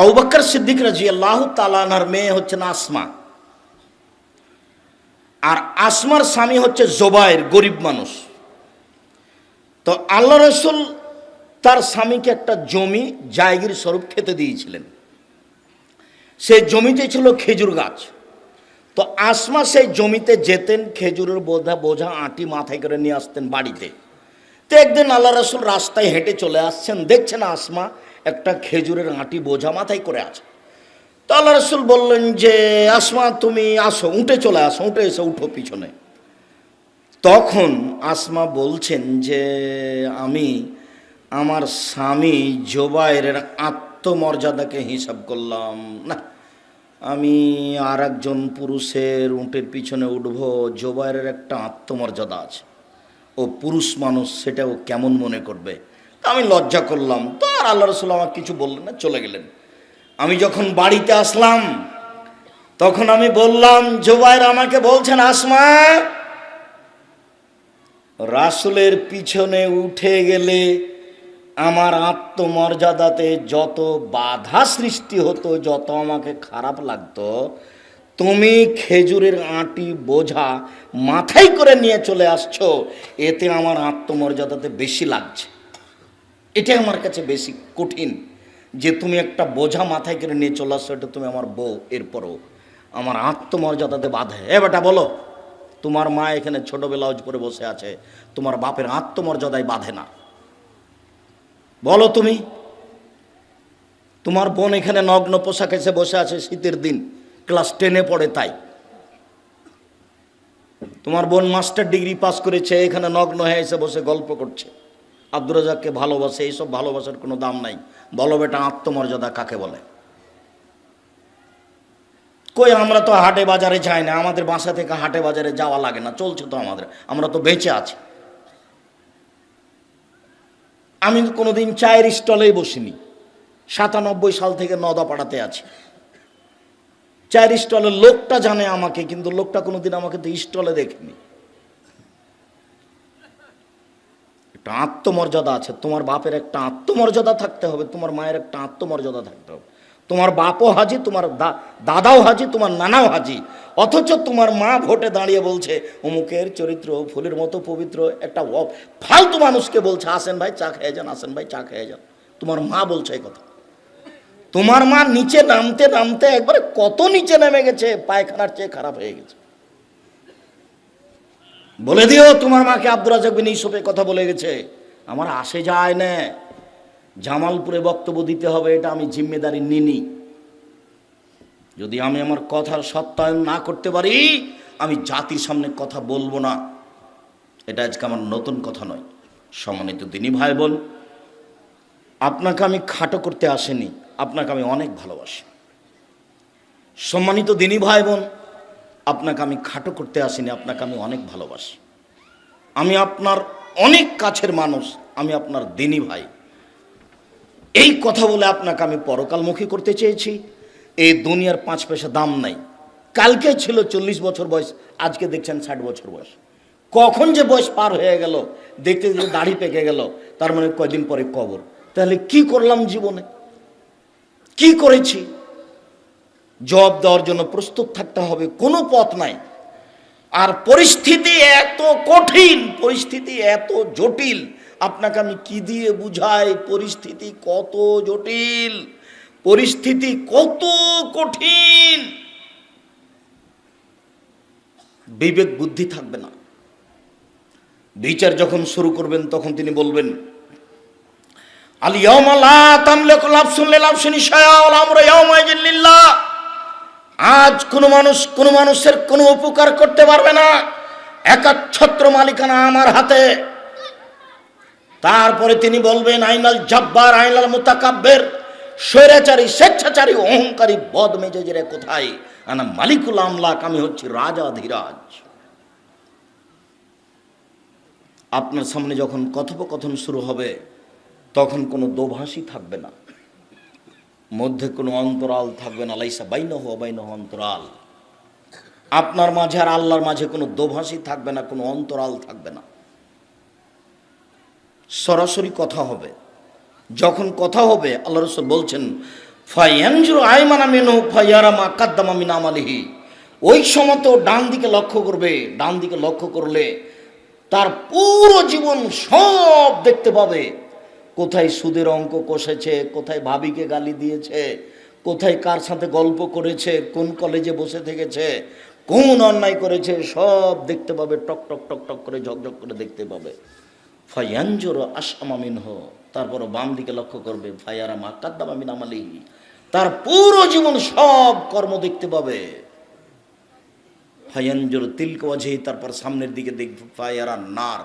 আউবাক্কর সিদ্দিক রাজি আল্লাহ তালানার মেয়ে হচ্ছেন আসমা। আর আসমার স্বামী হচ্ছে জোবায়ের গরিব মানুষ। তো আল্লাহ রসুল তার স্বামীকে একটা জমি জায়গির স্বরূপ খেতে দিয়েছিলেন। সেই জমিতে ছিল খেজুর গাছ। তো আসমা সেই জমিতে যেতেন, খেজুরের বোঝা বোঝা আটি মাথায় করে নিয়ে আসতেন বাড়িতে। তো একদিন আল্লাহ রসুল রাস্তায় হেঁটে চলে আসছেন, দেখছেন আসমা একটা খেজুরের আঁটি বোঝা মাথায় করে আছে। তো আল্লাহ রসুল বললেন যে, আসমা, তুমি আসো, উঠে চলে আসো, উঠে এসে উঠো পিছনে। তখন আসমা বলছেন যে, আমি আমার স্বামী জোবায়ের আত্মমর্যাদাকে হিসাব করলাম। না, আমি আর একজন পুরুষের উঁটের পিছনে উঠব জোবায়ের একটা আত্মমর্যাদা আছে। ও পুরুষ মানুষ, সেটা ও কেমন মনে করবে? আমি লজ্জা করলাম। তো আর আল্লাহ রসুল আমাকে কিছু বললেন না, চলে গেলেন। আমি যখন বাড়িতে আসলাম, তখন আমি বললাম জোবায়ের আমাকে বলছেন, আসমা, রাসুলের পিছনে উঠে গেলে আমার আত্মমর্যাদাতে যত বাধা সৃষ্টি হতো, যত আমাকে খারাপ লাগতো, তুমি খেজুরের আটি বোঝা মাথায় করে নিয়ে চলে আসছো। এতে আমার আত্মমর্যাদাতে বেশি লাগছে। এটা আমার কাছে বেশি কঠিন যে তুমি একটা বোঝা মাথায় করে নিয়ে চলে আসছো, এটা তুমি আমার বউ, এরপরও। আমার আত্মমর্যাদাতে বাধে এ বেটা, বলো, তোমার মা এখানে ছোট ব্লাউজ পরে বসে আছে, তোমার বাপের আত্মমর্যাদায় বাঁধে না। বলো তুমি, তোমার বোন এখানে নগ্ন পোশাক এসে বসে আছে শীতের দিন, ক্লাস টেনে পড়ে তাই। তোমার বোন মাস্টার ডিগ্রি পাস করেছে, এখানে নগ্ন হয়ে এসে বসে গল্প করছে। আব্দুর রাজাককে ভালোবাসে, এইসব ভালোবাসার কোনো দাম নাই। বলো বেটা, আত্মমর্যাদা কাকে বলে? কই, আমরা তো হাটে বাজারে যাই না, আমাদের বাসা থেকে হাটে বাজারে যাওয়া লাগে না, চলছে তো আমাদের, আমরা তো বেঁচে আছি। আমি কোনোদিন চায়ের স্টলেই বসিনি, সাতানব্বই সাল থেকে নদাপাড়াতে আছি। চায়ের স্টলের লোকটা জানে আমাকে, কিন্তু লোকটা কোনোদিন আমাকে তো স্টলে দেখেনি। একটা আত্মমর্যাদা আছে, তোমার বাপের একটা আত্মমর্যাদা থাকতে হবে, তোমার মায়ের একটা আত্মমর্যাদা থাকতে হবে। তোমার বাপও হাজি, তোমার দাদাও হাজি, তোমার নানাও হাজি, অথচ তোমার মা ভোটে দাঁড়িয়ে বলছে, অমুকের চরিত্র ফুলের মতো পবিত্র, একটা ফালতু মানুষকে বলছে, আসেন ভাই, চা খেয়ে যান, আসেন ভাই, চা খেয়ে যান। তোমার মা বলছে এই কথা। তোমার মা নিচে নামতে নামতে একবারে কত নিচে নেমে গেছে, পায়খানার চেয়ে খারাপ হয়ে গেছে। বলে দিও, তোমার মাকে আব্দুর রাজাক বিন ইসুফে কথা বলে গেছে। আমার আসে যায় না। জামালপুরে বক্তব্য দিতে হবে, এটা আমি জিম্মেদারি নিনি। যদি আমি আমার কথার সত্যায়ন না করতে পারি, আমি জাতির সামনে কথা বলব না। এটা আজকে আমার নতুন কথা নয়। সম্মানিত দিনী ভাই বোন আপনাকে আমি খাটো করতে আসেনি, আপনাকে আমি অনেক ভালোবাসি। সম্মানিত দিনী ভাই বোন আপনাকে আমি খাটো করতে আসিনি, আপনাকে আমি অনেক ভালোবাসি। আমি আপনার অনেক কাছের মানুষ, আমি আপনার দিনী ভাই। এই কথা বলে আপনাকে আমি পরকালমুখী করতে চেয়েছি। এই দুনিয়ার পাঁচ পয়সা দাম নাই। কালকে ছিল চল্লিশ বছর বয়স, আজকে দেখছেন ষাট বছর বয়স। কখন যে বয়স পার হয়ে গেল, দেখতে দেখতে দাড়ি পেকে গেল, তার মানে কয়দিন পরে কবর। তাহলে কি করলাম জীবনে? কি করেছি? জবাব দেওয়ার জন্য প্রস্তুত থাকতে হবে, কোনো পথ নাই। আর পরিস্থিতি এত কঠিন, পরিস্থিতি এত জটিল, আপনাকে আমি কি দিয়ে বুঝাই? পরিস্থিতি কত জটিল, পরিস্থিতি কত কঠিন। বিবেক বুদ্ধি থাকবে না। বিচার যখন শুরু করবেন, তখন তিনি বলবেন আলিয়াউমা লা তামলিকু নাফসুন লিনাফসিন শাইআন আমরু ইয়াউমাইযিন লিল্লাহ। আজ কোনো মানুষ, কোনো মানুষের কোনো উপকার করতে পারবে না। একাচ্ছত্র মালিকানা আমার হাতে। তারপরে তিনি বলবেন, আইনাল জব্বার, আইনাল মুতাকাব্বের, স্বৈরাচারী, স্বেচ্ছাচারী, অহংকারী বদ মেজেজের কোথায়? আনা মালিকুল আমলাক, আমি হচ্ছি রাজা ধীরাজ। আপনার সামনে যখন কথোপকথন শুরু হবে, তখন কোনো দোভাষী থাকবে না। মধ্যে কোনো অন্তরাল থাকবে না, লাইসা বাইন হো বাইন অন্তরাল। আপনার মাঝে আর আল্লাহর মাঝে কোনো দোভাষী থাকবে না, কোনো অন্তরাল থাকবে না। সরাসরি কথা হবে। যখন কথা হবে, আল্লাহ রসুল বলছেন, ফাইয়ানজুর আইমানা মেনু ফাইয়ারা মা কাদ্দামা মিন ওই সময় তো ডান দিকে লক্ষ্য করবে, ডান দিকে লক্ষ্য করলে তার পুরো জীবন সব দেখতে পাবে। কোথায় সুদের অঙ্ক কষেছে, কোথায় ভাবিকে গালি দিয়েছে, কোথায় কার সাথে গল্প করেছে, কোন কলেজে বসে থেকেছে, কোন অন্যায় করেছে, সব দেখতে পাবে, টক টক টক টক করে ঝকঝক করে দেখতে পাবে। ফাইয়ানজোর আসামামিন হো তারপর বাম দিকে লক্ষ্য করবে, ফায়ারা মাকাদ্দামামিন আমালি, তার পুরো জীবন সব কর্ম দেখতে পাবে। ফায়ানজোর তিলক তারপর সামনের দিকে দেখবে ফায়ারা নার,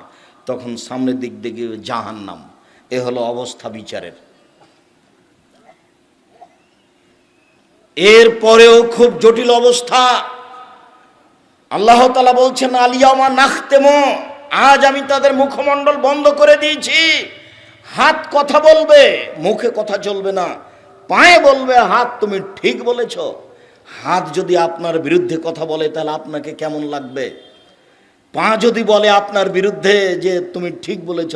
তখন সামনের দিক দেখবে জাহান্নাম। এ হলো অবস্থা বিচারের। এর পরেও খুব জটিল অবস্থা। আল্লাহ তালা বলছেন আলিয়ামা নাখতেম আজ আমি তাদের মুখমণ্ডল বন্ধ করে দিয়েছি। হাত কথা বলবে, মুখে কথা চলবে না। পায়ে বলবে, হাত তুমি ঠিক বলেছ। হাত যদি আপনার বিরুদ্ধে কথা বলে, তাহলে আপনাকে কেমন লাগবে? পা যদি বলে আপনার বিরুদ্ধে যে তুমি ঠিক বলেছ,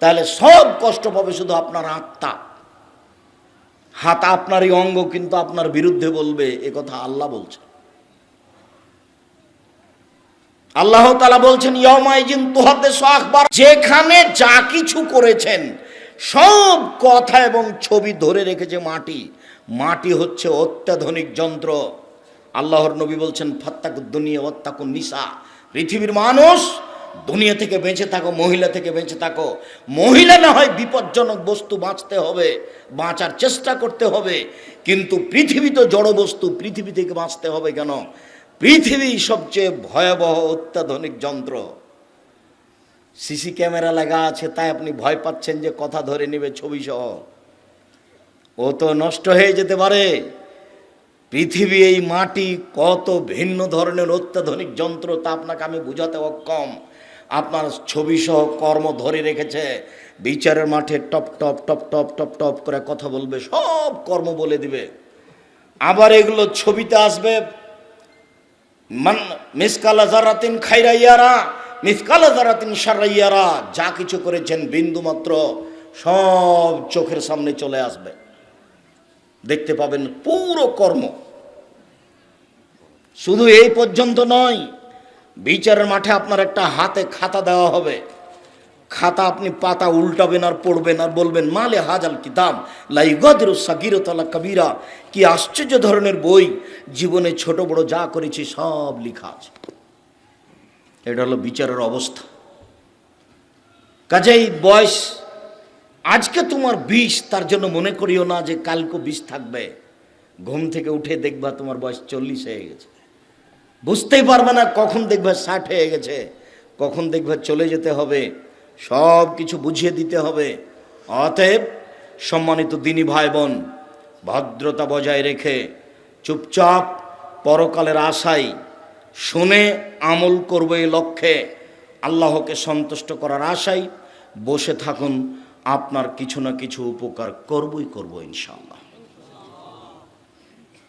তাহলে সব কষ্ট পাবে শুধু আপনার আত্মা। হাত আপনার এই অঙ্গ, কিন্তু আপনার বিরুদ্ধে বলবে, এ কথা আল্লাহ বলছে আল্লাহ তালা বলছেন ইয়মাইজিন তোহাতে আখবার যেখানে যা কিছু করেছেন, সব কথা এবং ছবি ধরে রেখেছে মাটি। মাটি হচ্ছে অত্যাধুনিক যন্ত্র। আল্লাহর নবী বলছেন ফাত্তাকু দুনিয়া অত্তাকু নিসা পৃথিবীর মানুষ দুনিয়া থেকে বেঁচে থাকো, মহিলা থেকে বেঁচে থাকো। মহিলা না হয় বিপজ্জনক বস্তু বাঁচতে হবে, বাঁচার চেষ্টা করতে হবে। কিন্তু পৃথিবী তো জড় বস্তু, পৃথিবী থেকে বাঁচতে হবে কেন? পৃথিবী সবচেয়ে ভয়াবহ অত্যাধুনিক যন্ত্র। সিসি ক্যামেরা লাগা আছে, তাই আপনি ভয় পাচ্ছেন যে কথা ধরে নেবে ছবি সহ ও তো নষ্ট হয়ে যেতে পারে। পৃথিবী এই মাটি কত ভিন্ন ধরনের অত্যাধুনিক যন্ত্র তা আপনাকে আমি বুঝাতে অক্ষম। আপনার ছবি সহ কর্ম ধরে রেখেছে। বিচারের মাঠে top top top top top top করে কথা বলবে, সব কর্ম বলে দিবে। আবার এগুলো ছবিতে আসবে, মান মিসকালা জারাতিন খাইরাইয়ারা মিসকালা জারাতিন সারাইয়ারা যা কিছু করেছেন বিন্দু মাত্র সব চোখের সামনে চলে আসবে। দেখতে পাবেন পুরো কর্ম। শুধু এই পর্যন্ত নয়, বিচারের মাঠে আপনার একটা হাতে খাতা দেওয়া হবে। খাতা আপনি পাতা উল্টাবেন আর পড়বেন আর বলবেন, মালে হাজাল কিতাব, লাই গদের সাকিরতলা কবিরা। কি আশ্চর্য ধরনের বই, জীবনে ছোট বড় যা করেছি সব লেখা আছে। এটা হলো বিচারের অবস্থা। কাজেই বয়স আজকে তোমার বিষ, তার জন্য মনে করিও না যে কালকে বিষ থাকবে। ঘুম থেকে উঠে দেখবা তোমার বয়স চল্লিশ হয়ে গেছে। বুঝতেই পারবে না কখন দেখবে ষাট হয়ে গেছে, কখন দেখবে চলে যেতে হবে, সব কিছু বুঝিয়ে দিতে হবে। অতএব সম্মানিত দিনী ভাই বোন ভদ্রতা বজায় রেখে চুপচাপ পরকালের আশায় শুনে আমল করবে লক্ষ্যে। আল্লাহকে সন্তুষ্ট করার আশায় বসে থাকুন আপনার কিছু না কিছু উপকার করবই করব ইনশাআল্লাহ।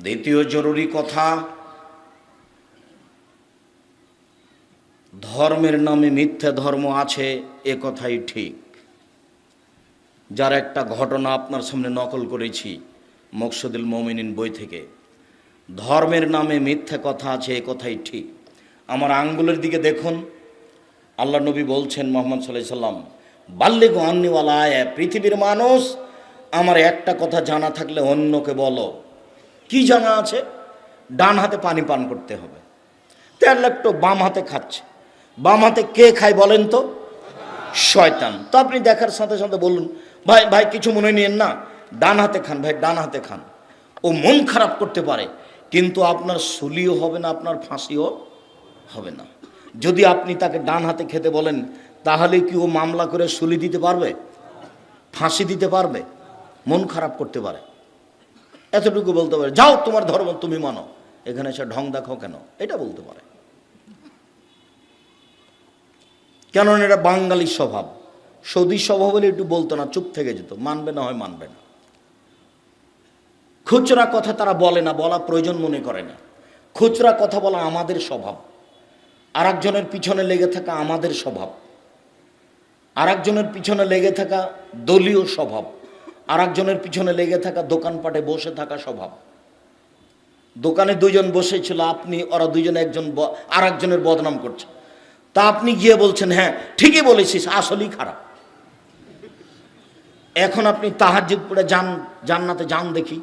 দ্বিতীয় জরুরি কথা, ধর্মের নামে মিথ্যা ধর্ম আছে, এ কথাই ঠিক। যার একটা ঘটনা আপনার সামনে নকল করেছি, মকসুদুল মমিনিন বই থেকে, ধর্মের নামে মিথ্যা কথা আছে, এ কথাই ঠিক। আমার আঙ্গুলের দিকে দেখুন, আল্লাহ নবী বলছেন মোহাম্মদ সাল্লাহ সাল্লাম বাল্যে আয়া পৃথিবীর মানুষ, আমার একটা কথা জানা থাকলে অন্যকে বলো। কি জানা আছে? ডান হাতে পানি পান করতে হবে। তেল একটু বাম হাতে খাচ্ছে। বাম হাতে কে খায় বলেন তো? শয়তান। তো আপনি দেখার সাথে সাথে বলুন, ভাই ভাই, কিছু মনে নিয়েন না। ডান হাতে খান, ভাই, ডান হাতে খান। ও মন খারাপ করতে পারে, কিন্তু আপনার সুলিও হবে না, আপনার ফাঁসিও হবে না। যদি আপনি তাকে ডান হাতে খেতে বলেন তাহলে কি ও মামলা করে সুলি দিতে পারবে? ফাঁসি দিতে পারবে? মন খারাপ করতে পারে। এতটুকু বলতে পারে, যাও, তোমার ধর্ম তুমি মানো। এখানে এসে ঢং দেখো কেন? এটা বলতে পারে। কেননা এটা বাঙালি স্বভাব। সৌদি স্বভাব হলে একটু বলতো না, চুপ থেকে যেত। মানবে না হয় মানবে না। খুচরা কথা তারা বলে না, বলা প্রয়োজন মনে করে না। খুচরা কথা বলা আমাদের স্বভাব। আর পিছনে লেগে থাকা আমাদের স্বভাব। আর একজনের পিছনে লেগে থাকা দলীয় স্বভাব আর একজনের পিছনে লেগে থাকা দোকানপাটে বসে থাকা স্বভাব। দোকানে দুজন বসেছিল, আপনি, ওরা দুজনে একজন আর একজনের বদনাম করছে। তা আপনি গিয়ে বলছেন হ্যাঁ ঠিকই বলেছিস, আসলেই খারাপ। এখন আপনি তাহাজ্জুদ পড়ে যান, জান্নাতে যান দেখি।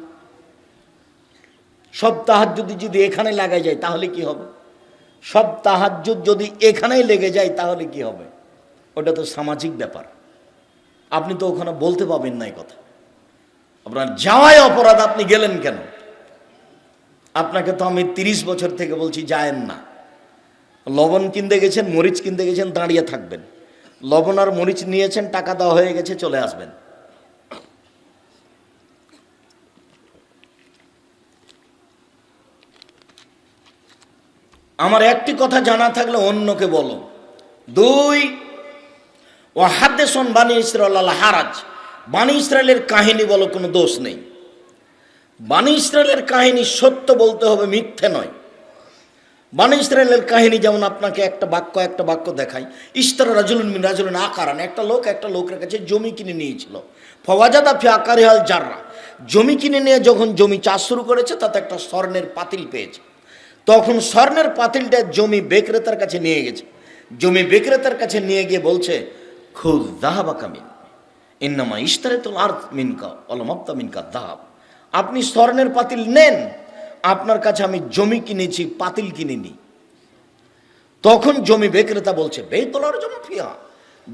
সব তাহাজ্জুদ যদি এখানে লাগা যায়, তাহলে কি হবে? সব তাহাজ্জুদ যদি এখানেই লেগে যায়, তাহলে কি হবে? ওটা তো সামাজিক ব্যাপার। আপনি তো ওখানে বলতে পাবেন না কথা। আপনার যাওয়ায় অপরাধ আপনি গেলেন কেন? আপনাকে তো আমি তিরিশ বছর থেকে বলছি, যায়েন না। লবণ কিনতে গেছেন, মরিচ কিনতে গেছেন, দাঁড়িয়ে থাকবেন। লবণ আর মরিচ নিয়েছেন, টাকা দেওয়া হয়ে গেছে, চলে আসবেন। আমার একটি কথা জানা থাকলে অন্যকে বলো। দুই ও হাদ্দেশন বাণী ইসরাল হারাজ। বানি ইসরায়েলের কাহিনী বলো কোনো দোষ নেই। বাণী ইসরায়েলের কাহিনী সত্য বলতে হবে, মিথ্যে নয়। বানি ইসরায়েলের কাহিনী যেমন আপনাকে একটা বাক্য একটা বাক্য দেখায় ইস্তার রাজুলুন মিন রাজুলুন আকারান, একটা লোক একটা লোকের কাছে জমি কিনে নিয়েছিল। ফওয়াজাদা ফি আকারে হাল জাররা। জমি কিনে নিয়ে যখন জমি চাষ শুরু করেছে, তাতে একটা স্বর্ণের পাতিল পেয়েছে। তখন স্বর্ণের পাতিলটা জমি বিক্রেতার কাছে নিয়ে গেছে। জমি বিক্রেতার কাছে নিয়ে গিয়ে বলছে খুদ দাহাবা কামিন। ইন্নামা ইস্তারে তো আর মিনকা অলমাপ্তা মিনকা দাহাব। আপনি স্বর্ণের পাতিল নেন, আপনার কাছে আমি জমি কিনেছি, পাতিল কিনিনি। তখন জমি বিক্রেতা বলছে বেতলার জমি ফিয়া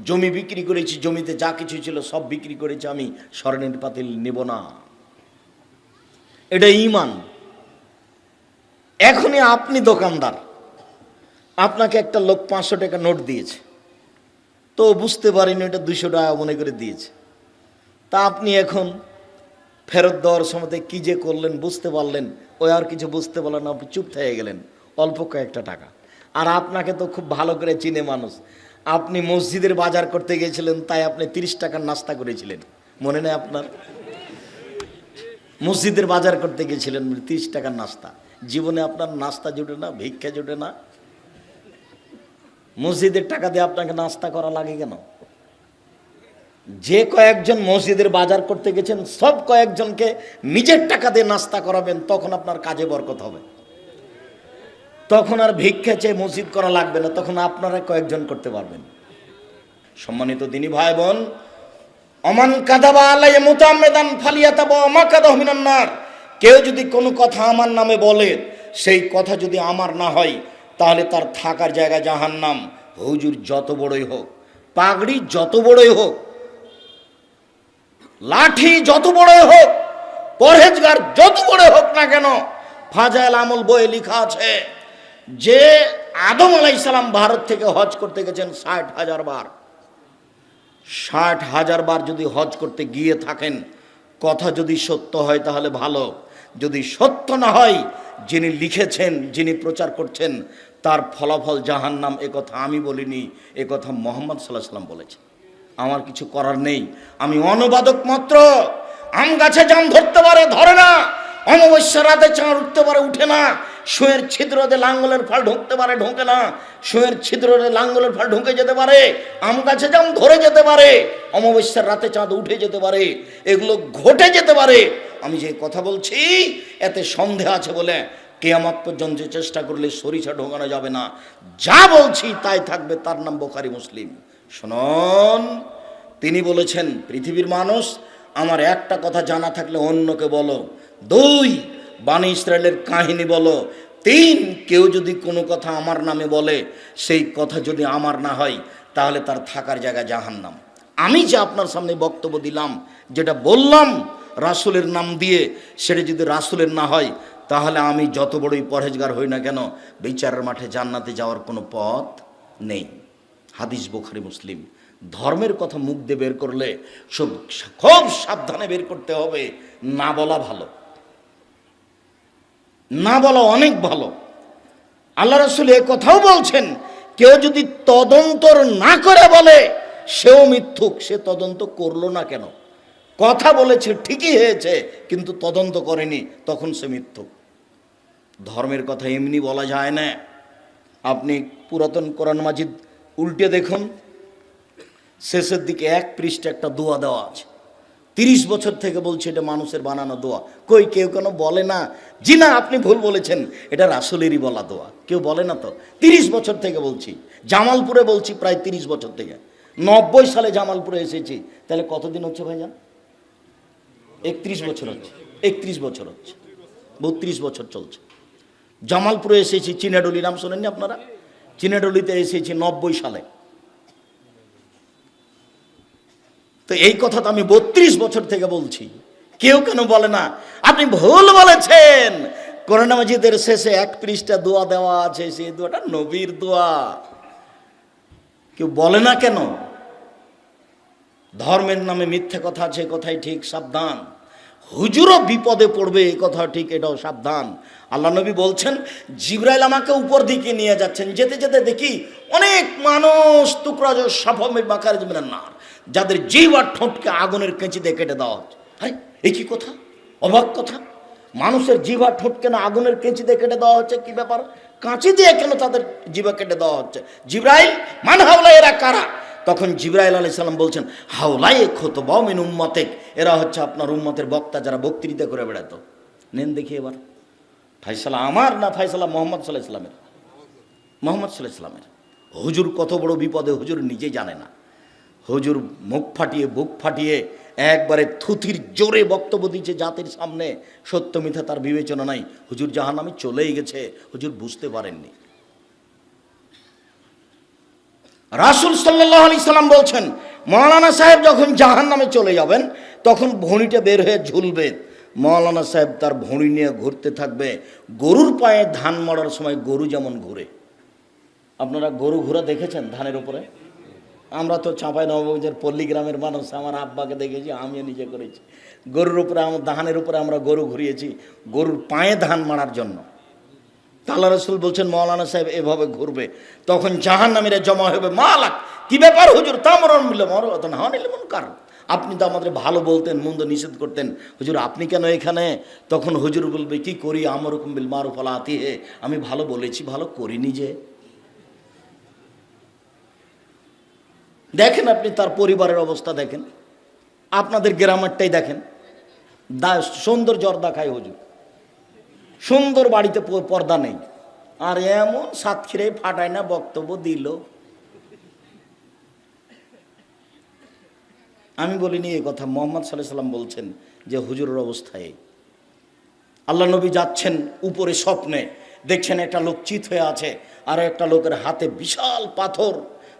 জমি বিক্রি করেছি, জমিতে যা কিছু ছিল সব বিক্রি করেছি, আমি স্বর্ণের পাতিল নেব না। এটা ইমান এখনই আপনি দোকানদার। আপনাকে একটা লোক পাঁচশো টাকা নোট দিয়েছে। তো বুঝতে পারিনি ওটা দুশো টাকা মনে করে দিয়েছে। তা আপনি এখন ফেরত দেওয়ার সময় কী যে করলেন বুঝতে পারলেন ওই আর কিছু বুঝতে পারলেন না, আপনি চুপ থেকে গেলেন অল্প কয়েকটা টাকা। আর আপনাকে তো খুব ভালো করে চিনে মানুষ আপনি মসজিদের বাজার করতে গিয়েছিলেন তাই আপনি তিরিশ টাকার নাস্তা করেছিলেন মনে নেই আপনার? মসজিদের বাজার করতে গেছিলেন তিরিশ টাকার নাস্তা। জীবনে আপনার নাস্তা জুটে না ভিক্ষা জুটে না মসজিদের টাকা দিয়ে আপনাকে নাস্তা করা লাগে কেন? যে কয়েকজন মসজিদের বাজার করতে গেছেন, সব কয়েকজনকে নিজের টাকা দিয়ে নাস্তা করাবেন, তখন আপনার কাজে বরকত হবে। তখন আর ভিক্ষা চেয়ে মসজিদ করা লাগবে না, তখন আপনারা কয়েকজন করতে পারবেন। সম্মানিত দিনী ভাই বোন অমান কাদাবা আলাই মুতামেদান ফালিয়াতাব অমা কাদা হমিনান্নার কেউ যদি কোনো কথা আমার নামে বলে, সেই কথা যদি আমার না হয় তাহলে তার থাকার জায়গা জাহান্নাম। হুজুর যত বড়ই হোক, পাগড়ি যত বড়ই হোক, লাঠি যত বড়ই হোক, পরহেজগার যত বড় হোক না কেন, ফাজাইল আমল বইয়ে লেখা আছে, যে আদম আলাইসালাম ভারত থেকে হজ করতে গেছেন ষাট হাজার বার। ষাট হাজার বার যদি হজ করতে গিয়ে থাকেন, কথা যদি সত্য হয় তাহলে ভালো, যদি সত্য না হয় যিনি লিখেছেন, যিনি প্রচার করছেন, তার ফলাফল জাহান্নাম, এ কথা আমি বলিনি কথা মোহাম্মদ সাল্লাহ সাল্লাম বলেছেন। আমার কিছু করার নেই। আমি অনুবাদক মাত্র। আম গাছে জাম ধরতে পারে, ধরে না। অমাবস্যা রাতে চাঁদ উঠতে পারে, উঠে না। শুয়ের ছিদ্রতে লাঙ্গলের ফল ঢুকতে পারে, ঢোকে না। শুয়ের ছিদ্রতে লাঙ্গলের ফল ঢুকে যেতে পারে। আম গাছে জাম ধরে যেতে পারে। অমাবস্যার রাতে চাঁদ উঠে যেতে পারে। এগুলো ঘটে যেতে পারে। আমি যে কথা বলছি, এতে সন্দেহ আছে বলে কেয়ামত পর্যন্ত চেষ্টা করলে সরিষা ঢোকানো যাবে না। যা বলছি তাই থাকবে, তার নাম বোকারি মুসলিম। শুনুন, তিনি বলেছেন, পৃথিবীর মানুষ, আমার একটা কথা জানা থাকলে অন্যকে বলো। দুই বাণী ইসরায়েলের কাহিনী বলো। তিন, কেউ যদি কোনো কথা আমার নামে বলে, সেই কথা যদি আমার না হয়, তাহলে তার থাকার জায়গা জাহান্নাম। আমি যে আপনার সামনে বক্তব্য দিলাম, যেটা বললাম রাসুলের নাম দিয়ে সেটা যদি রাসুলের না হয়, তাহলে আমি যত বড়ই পরহেজগার হই না কেন, বিচারের মাঠে জান্নাতে যাওয়ার কোনো পথ নেই। হাদিস বোখারি, মুসলিম। ধর্মের কথা মুখ দিয়ে বের করলে সব খুব সাবধানে বের করতে হবে। না বলা ভালো। না বলা অনেক ভালো। আল্লাহ রসুল এ কথাও বলছেন, কেউ যদি তদন্তর না করে বলে, সেও মিথ্যুক। সে তদন্ত করল না কেন? কথা বলেছে, ঠিকই হয়েছে, কিন্তু তদন্ত করেনি, তখন সে মিথ্যুক ধর্মের কথা এমনি বলা যায় না। আপনি পুরাতন কোরআন মাজিদ উল্টে দেখুন। শেষের দিকে এক পৃষ্ঠে একটা দোয়া দেওয়া আছে। তিরিশ বছর থেকে বলছি এটা মানুষের বানানো দোয়া। কই, কেউ কেন বলে না? জি না, আপনি ভুল বলেছেন। এটা রাসুলেরই বলা দোয়া। কেউ বলে না তো? তিরিশ বছর থেকে বলছি। জামালপুরে বলছি প্রায় তিরিশ বছর থেকে। নব্বই সালে জামালপুরে এসেছি। তাহলে কতদিন হচ্ছে ভাইজান? একত্রিশ বছর হচ্ছে একত্রিশ বছর হচ্ছে বত্রিশ বছর চলছে। জামালপুরে এসেছি, চিনাডলি নাম শোনেননি আপনারা? চিনাডলিতে এসেছি নব্বই সালে। তো এই কথা তো আমি বত্রিশ বছর থেকে বলছি। কেউ কেন বলে না? আপনি ভুল বলেছেন। করোনা মসজিদের শেষে এক পৃষ্ঠা দোয়া দেওয়া আছে, সেই দোয়াটা নবীর দোয়া। কেউ বলে না কেন? ধর্মের নামে মিথ্যে কথা আছে, কথাই ঠিক, সাবধান। হুজুরও বিপদে পড়বে, এই কথা ঠিক এটাও সাবধান। আল্লাহ নবী বলছেন, জিব্রাইল আমাকে উপর দিকে নিয়ে যাচ্ছেন, যেতে যেতে দেখি অনেক মানুষ টুকরাজ সাফমে বাকার না যাদের জিভ আর ঠোঁটকে আগুনের কেঁচি দিয়ে কেটে দেওয়া হচ্ছে। আরে এই কি কথা? অবাক কথা? মানুষের জিভা ঠোঁটকে না আগুনের কেঁচি দিয়ে কেটে দেওয়া হচ্ছে, কি ব্যাপার? কাঁচি দিয়ে কেন তাদের জিভা কেটে দেওয়া হচ্ছে? জিব্রাইল, মান হাওলা এরা কারা? তখন জিব্রাইল আলি সাল্লাম বলছেন, হাওলাই ক্ষত বাউমিন উম্মতেক। এরা হচ্ছে আপনার উম্মতের বক্তা যারা বক্তৃতা করে বেড়াতো। নেন দেখি এবার। ফাইসালা আমার না ফাইসালা মোহাম্মদ সাল্লাহ ইসলামের মোহাম্মদ সাল্লাহ ইসলামের হুজুর কত বড় বিপদে হুজুর নিজে জানে না। হুজুর মুখ ফাটিয়ে, বুক ফাটিয়ে, একবারে থুথির জোরে বক্তব্য দিচ্ছে জাতির সামনে। সত্য মিথ্যা তার বিবেচনা নাই। হুজুর জাহান আমি চলেই গেছে। হুজুর বুঝতে পারেননি। রাসুল সাল্লাহ আলি সাল্লাম বলছেন, মৌলানা সাহেব যখন জাহান নামে চলে যাবেন, তখন ভণিটা বের হয়ে ঝুলবে। মৌলানা সাহেব তার ভণি নিয়ে ঘুরতে থাকবে। গরুর পায়ে ধান মরার সময় গরু যেমন ঘুরে। আপনারা গরু ঘোরা দেখেছেন ধানের উপরে? আমরা তো চাঁপাই নবগঞ্জের পল্লী গ্রামের মানুষ, আমার আব্বাকে দেখেছি, আমিও নিজে করেছি। গরুর উপরে আমার ধানের উপরে আমরা গরু ঘুরিয়েছি, গরুর পায়ে ধান মারার জন্য। তাল্লা রসুল বলছেন, মৌলানা সাহেব, এভাবে ঘুরবে। তখন জাহান নামীরা জমা হবে মালাক, কি ব্যাপার হুজুর? তামরণ মিলে মর অত না নিলে মন কার? আপনি তো আমাদের ভালো বলতেন, মন্দ নিষেধ করতেন। হুজুর, আপনি কেন এখানে? তখন হুজুর বলবে, কি করি? আমার বিল মারু ফলা আতি হে আমি ভালো বলেছি, ভালো করিনি যে। দেখেন আপনি তার পরিবারের অবস্থা দেখেন। আপনাদের গ্রামেরটাই দেখেন। দা, সুন্দর জর্দা খায় হুজুর। সুন্দর বাড়িতে পর্দা নেই। আর এমন সাতক্ষীরে ফাটায় না, বক্তব্য দিল। আমি বলিনি এই কথা, মোহাম্মদ সাল্লাহ সাল্লাম বলছেন যে হুজুরের অবস্থায়। আল্লাহ নবী যাচ্ছেন উপরে স্বপ্নে, দেখছেন একটা লোক চিত হয়ে আছে, আর একটা লোকের হাতে বিশাল পাথর।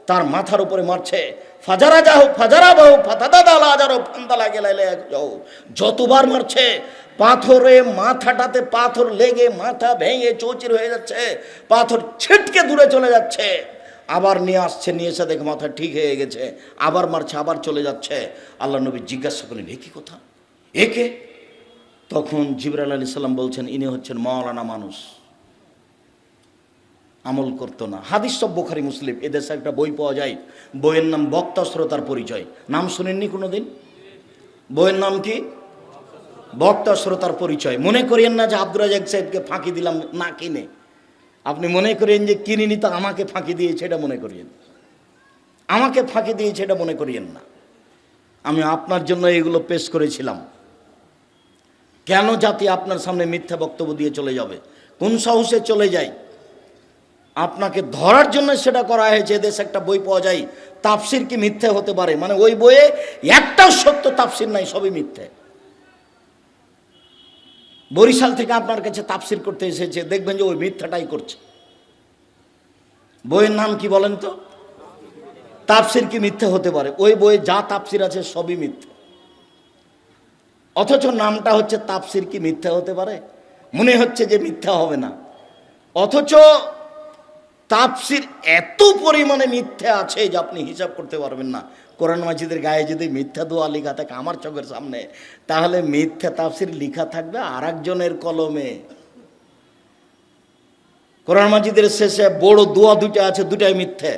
তার মাথার উপরে মারছে। ফাজারা যাও, ফাজারা বাহু ফাতাদা দালা যারো ফান্দালা গেলাইলে যাও। যতবার মারছে, পাথরে মাথাটাতে পাথর লেগে মাথা ভেঙে চৌচির হয়ে যাচ্ছে, পাথর ছিটকে দূরে চলে যাচ্ছে। আবার নিয়ে আসছে, নিয়ে এসে দেখে মাথা ঠিক হয়ে গেছে, আবার মারছে, আবার চলে যাচ্ছে। আল্লাহ নবী জিজ্ঞাসা করলেন, এ কি কথা? একে তখন জিবরাল আলী সাল্লাম বলছেন, ইনি হচ্ছেন মাওলানা মানুষ। আমল করতো না। হাদিস সব বোখারি, মুসলিম। এদের এদেশে একটা বই পাওয়া যায়, বইয়ের নাম বক্তা শ্রোতার পরিচয়। নাম শুনেননি কোনো দিন বইয়ের নাম কি? বক্তা শ্রোতার পরিচয়। মনে করিয়েন না যে আব্দুর রাজাক সাহেবকে ফাঁকি দিলাম না কিনে। আপনি মনে করেন যে কিনিনি তো আমাকে ফাঁকি দিয়েছে এটা মনে করিয়েন। আমাকে ফাঁকি দিয়েছে এটা মনে করিয়েন না। আমি আপনার জন্য এগুলো পেশ করেছিলাম। কেন জাতি আপনার সামনে মিথ্যা বক্তব্য দিয়ে চলে যাবে? কোন সাহসে চলে যায়? আপনাকে ধরার জন্য সেটা করা হয়েছে দেশে একটা বই পাওয়া যায়, তাফসির কি মিথ্যে হতে পারে? মানে ওই বইয়ে একটাও সত্য তাফসির নাই, সবই মিথ্যে। বরিশাল থেকে আপনার কাছে তাফসির করতে এসেছে, দেখবেন যে ওই মিথ্যাটাই করছে। বইয়ের নাম কি বলেন তো? তাফসির কি মিথ্যে হতে পারে? ওই বইয়ে যা তাফসির আছে, সবই মিথ্যে। অথচ নামটা হচ্ছে তাফসির কি মিথ্যা হতে পারে? মনে হচ্ছে যে মিথ্যা হবে না। অথচ তাফসির এত পরিমাণে মিথ্যে আছে যে আপনি হিসাব করতে পারবেন না। কোরআন মাজিদের গায়ে যদি মিথ্যা দোয়া লেখা থাকে আমার চোখের সামনে, তাহলে মিথ্যা তাফসির লেখা থাকবে আর একজনের কলমে। কোরআন মাজিদের শেষে বড় দোয়া দুটো আছে দুটাই মিথ্যে।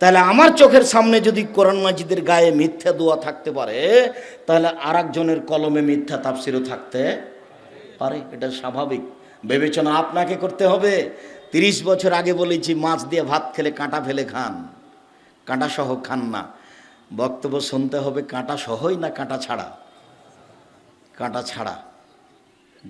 তাহলে আমার চোখের সামনে যদি কোরআন মাজিদের গায়ে মিথ্যা দোয়া থাকতে পারে, তাহলে আর একজনের কলমে মিথ্যা তাপসিরও থাকতে পারে। এটা স্বাভাবিক। বিবেচনা আপনাকে করতে হবে। তিরিশ বছর আগে বলেছি, মাছ দিয়ে ভাত খেলে কাঁটা ফেলে খান। কাঁটা সহ খান না। বক্তব্য শুনতে হবে, কাঁটা সহই না কাঁটা ছাড়া? কাঁটা ছাড়া।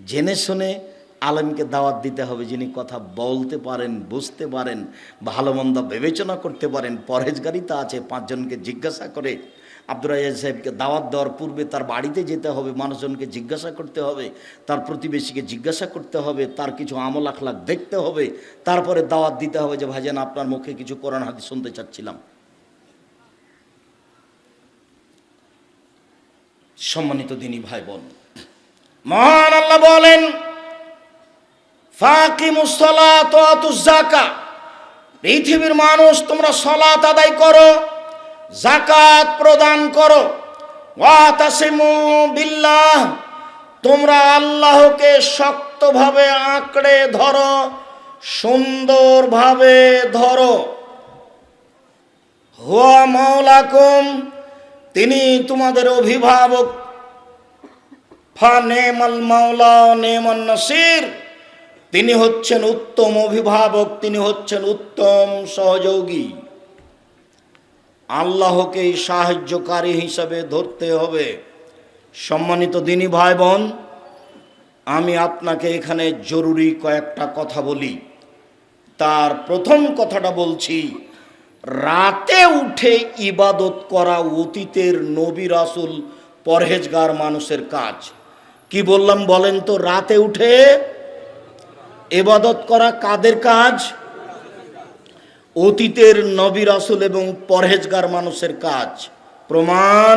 জেনে শুনে আলেমকে দাওয়াত দিতে হবে, যিনি কথা বলতে পারেন, বুঝতে পারেন, ভালো মন্দ বিবেচনা করতে পারেন, পরহেজগারিতা আছে, পাঁচজনকে জিজ্ঞাসা করে আব্দুর রাজাক সাহেবকে দাওয়াত দেওয়ার পূর্বে তার বাড়িতে যেতে হবে, মানুষজনকে জিজ্ঞাসা করতে হবে, তার প্রতিবেশীকে জিজ্ঞাসা করতে হবে, তার কিছু আমল আখলাখ দেখতে হবে, তারপরে দাওয়াত দিতে হবে যে, ভাইজান, আপনার মুখে কিছু কোরআন হাদিস শুনতে চাচ্ছিলাম। সম্মানিত দিনী ভাই বোন মহান আল্লাহ বলেন পৃথিবীর মানুষ, তোমরা সলাত আদায় করো জাকাত প্রদান করো। বিল্লাহ, তোমরা আল্লাহকে শক্তভাবে আঁকড়ে ধরো, সুন্দরভাবে ধরো। হুয়া মাওলাকুম, তিনি তোমাদের অভিভাবক। ফা মাওলা নেমান নাসির, তিনি হচ্ছেন উত্তম অভিভাবক, তিনি হচ্ছেন উত্তম সহযোগী। আল্লাহকেই সাহায্যকারী হিসাবে ধরতে হবে। সম্মানিত দিনী ভাই বোন আমি আপনাকে এখানে জরুরি কয়েকটা কথা বলি। তার প্রথম কথাটা বলছি, রাতে উঠে ইবাদত করা অতীতের নবী রাসুল পরহেজগার মানুষের কাজ। কি বললাম বলেন তো, রাতে উঠে এবাদত করা কাদের কাজ? অতীতের নবী রাসুল এবং পরহেজগার মানুষের কাজ। প্রমাণ